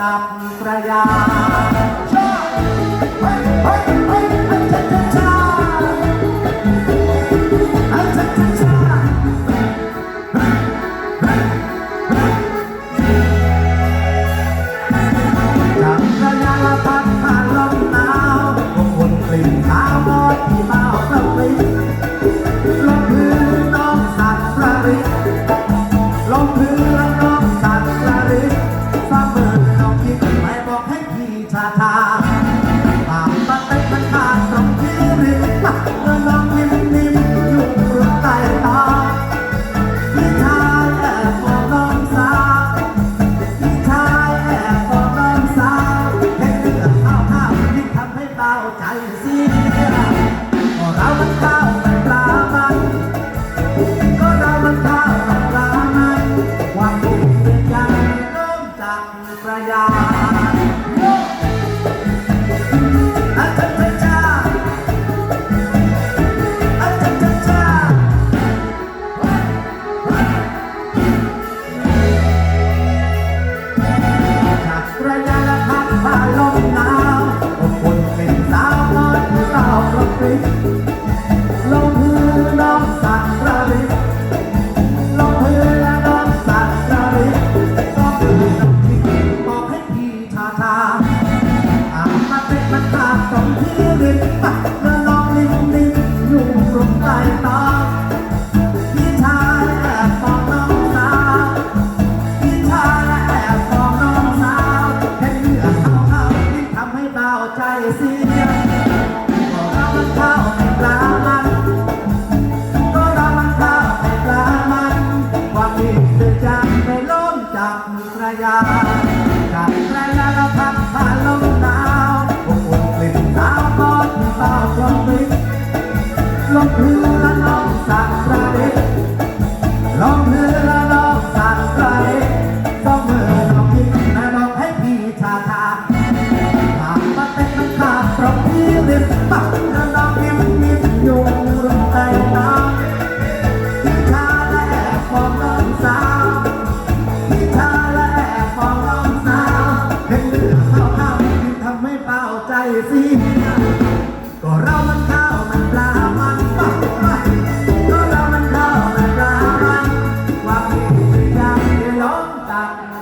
กับพระยา 要加油！ ลองพื้นละน้องสาสระเด็กลงพื้นละน้องสาสระเด็ต้องมือน้องพิงนะน้องให้พี่ชาทาถามมาเต้นมันขาดตรงที่ริมปักนะน้องยิ้มยิ้มนูรุมใจน้พี่ชาและแอบมองน้องสาวพี่ชาและแอบมองน้องสาวเห็นเดือดเข้าข้าทำให้เบาใจสิก็รั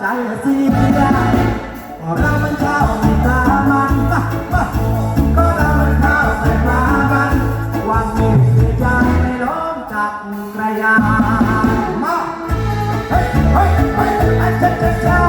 ใจเสียเรามันเข้าตามันก็เรามันเข้าใส่มามัน วันนี้จะไม่ล้มจักรยานมาเฮ้ยเฮ้ยเฮ้ยอาจารย